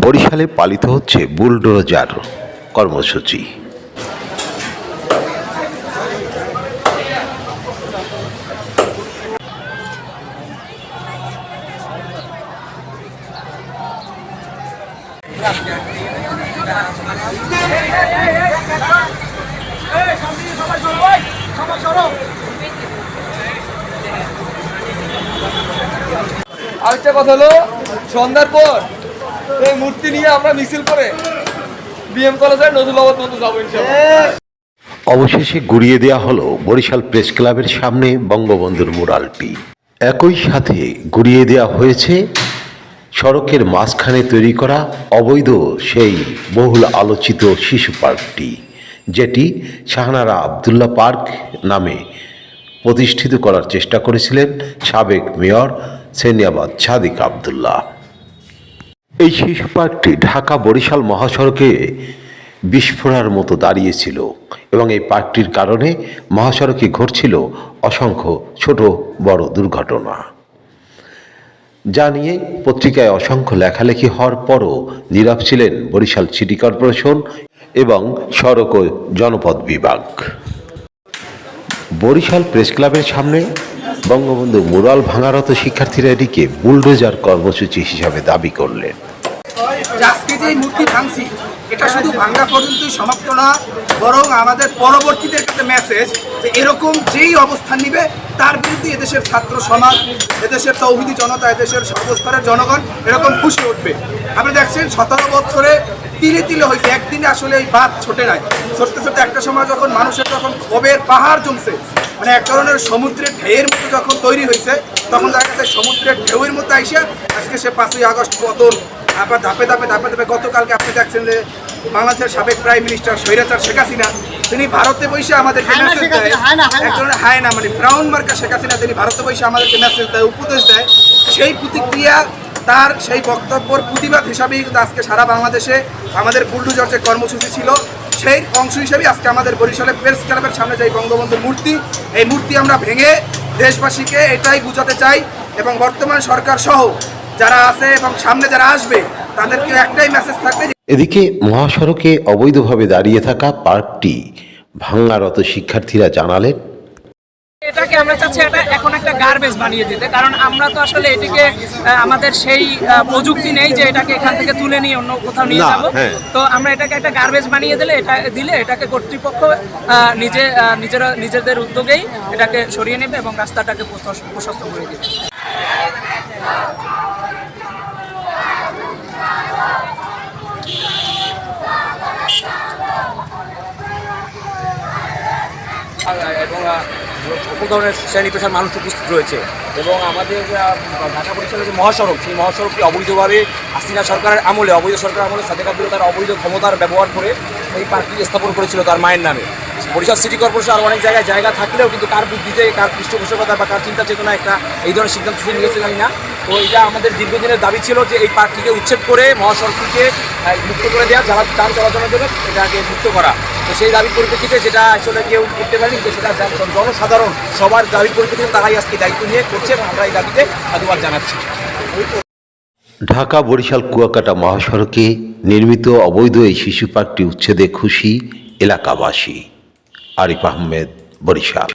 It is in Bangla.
বরিশালে পালিত হচ্ছে বুলডোজার কর্মসূচি। আরেকটা কথা হলো সন্ধ্যার পর এই মূর্তি নিয়ে আমরা মিছিল করে বিএম কলেজের নজরুলাবাদ মতো যাব অবশেষে গুড়িয়ে দেওয়া হলো বরিশাল প্রেস ক্লাবের সামনে বঙ্গবন্ধুর মুরালটি একই সাথে গুড়িয়ে দেওয়া হয়েছে সড়কের মাঝখানে তৈরি করা অবৈধ সেই বহুল আলোচিত শিশু পার্কটি, যেটি শাহনারা আবদুল্লাহ পার্ক নামে প্রতিষ্ঠিত করার চেষ্টা করেছিলেন সাবেক মেয়র সেনিয়াবাদ সাদিক আবদুল্লাহ। এই শিশু পার্কটি ঢাকা বরিশাল মহাসড়কে বিস্ফোরার মতো দাঁড়িয়েছিল এবং এই পার্কটির কারণে মহাসড়কে ঘটছিল অসংখ্য ছোট বড় দুর্ঘটনা। যা নিয়ে পত্রিকায় অসংখ্য লেখালেখি হওয়ার পরও নীরব ছিলেন বরিশাল সিটি কর্পোরেশন এবং সড়ক ও জনপদ বিভাগ। বরিশাল প্রেস ক্লাবের সামনে বঙ্গবন্ধু মুরাল ভাঙারত শিক্ষার্থীরা এটিকে বুলডোজার কর্মসূচি হিসাবে দাবি করলেন। আজকে যে মূর্তি ভাঙছি, এটা শুধু ভাঙ্গা পর্যন্তই সমাপ্ত না, বরং আমাদের পরবর্তীদের কাছে মেসেজ যে এরকম যেই অবস্থান নিবে, তার বিরুদ্ধে এদেশের ছাত্র সমাজ, এদেশের তৌহিদি জনতা, এদেশের সর্বস্তরের জনগণ এরকম খুশি উঠবে। আপনি দেখছেন, সতেরো বছরে তিলে তিলে হয়েছে একদিনে আসলে এই বাদ ছোটে নাই। ছোটতে ছোটতে একটা সময় যখন মানুষের যখন ক্ষোভের পাহাড় জমছে মানে এক ধরনের সমুদ্রের ঢেউয়ের মতো যখন তৈরি হয়েছে তখন দেখা গেছে সমুদ্রের ঢেউয়ের মতো আইসে, আজকে সে পাঁচই আগস্ট পতন আবার ধাপে ধাপে ধাপে ধাপে গতকালকে আপনি দেখছেন যে বাংলাদেশের সাবেক প্রাইম মিনিস্টার স্বৈরাচার শেখ হাসিনা তিনি ভারতে বসে আমাদেরকে মেসেজ দেয়। এক হায় না মানে ব্রাউন মার্কা শেখ হাসিনা তিনি ভারতে বসে আমাদেরকে মেসেজ দেয় উপদেশ দেয়। সেই প্রতিক্রিয়া তার সেই বক্তব্যর প্রতিবাদ হিসাবেই কিন্তু আজকে সারা বাংলাদেশে আমাদের বুলডুজার যে কর্মসূচি ছিল। সেই অংশ হিসেবে আজকে আমাদের বরিশালে প্রেস ক্লাবের সামনে যে এই বঙ্গবন্ধুর মূর্তি এই মূর্তি আমরা ভেঙে দেশবাসীকে এটাই বুঝাতে চাই এবং বর্তমান সরকার সহ যারা আছে এবং সামনে যারা আসবে তাদেরকে একটাই মেসেজ থাকবে এদিকে মহাসড়কে অবৈধভাবে দাঁড়িয়ে থাকা পার্কটি ভাঙারত শিক্ষার্থীরা জানালেন এটাকে আমরা চাচ্ছি এটা এখন একটা গার্বেজ বানিয়ে দিতে। কারণ আমরা তো আসলে এটিকে আহ, আমাদের সেই আহ, প্রযুক্তি নেই যে এটাকে এখান থেকে তুলে নিয়ে অন্য কোথাও নিয়ে যাব। হ্যাঁ। তো আমরা এটাকে একটা গার্বেজ বানিয়ে দিলে এটা দিলে এটাকে কর্তৃপক্ষ আহ, নিজে আহ, নিজেরা নিজেদের উদ্যোগেই এটাকে সরিয়ে নেবে এবং রাস্তাটাকে প্রশস্ত করে দেবে। এবং সকল ধরনের শ্রেণি পেশার মানুষ উপস্থিত রয়েছে। এবং আমাদের ঢাকা পরিচালকের যে মহাসড়ক, সেই মহাসড়কটি অবৈধভাবে হাসিনা সরকারের আমলে, অবৈধ সরকার আমলে সাদেক আব্দুল তার অবৈধ ক্ষমতার ব্যবহার করে এই পার্কটি স্থাপন করেছিল তার মায়ের নামে। বরিশাল সিটি কর্পোরেশন আর অনেক জায়গায় জায়গা থাকলেও কিন্তু কার বুদ্ধিতে, কার পৃষ্ঠপোষকতা বা কার চিন্তা চেতনা একটা এই ধরনের সিদ্ধান্ত নিয়েছে জানি না। তো এটা আমাদের দীর্ঘদিনের দাবি ছিল যে এই পার্কটিকে উচ্ছেদ করে মহাসড়কটিকে মুক্ত করে দেওয়া যারা যান চলাচলের জন্য এটাকে মুক্ত করা। তো সেই দাবির পরিপ্রেক্ষিতে যেটা আসলে কেউ করতে পারেনি যে সেটা জনসাধারণ সবার দাবির পরিপ্রেক্ষিতে তারাই আজকে দায়িত্ব নিয়ে করছে এবং আমরা এই দাবিতে সাধুবাদ জানাচ্ছি। ঢাকা, বরিশাল, কুয়াকাটা মহাসড়কে নির্মিত অবৈধ এই শিশু পার্কটি উচ্ছেদে খুশি এলাকাবাসী। আরিফ আহমেদ, বরিশাল।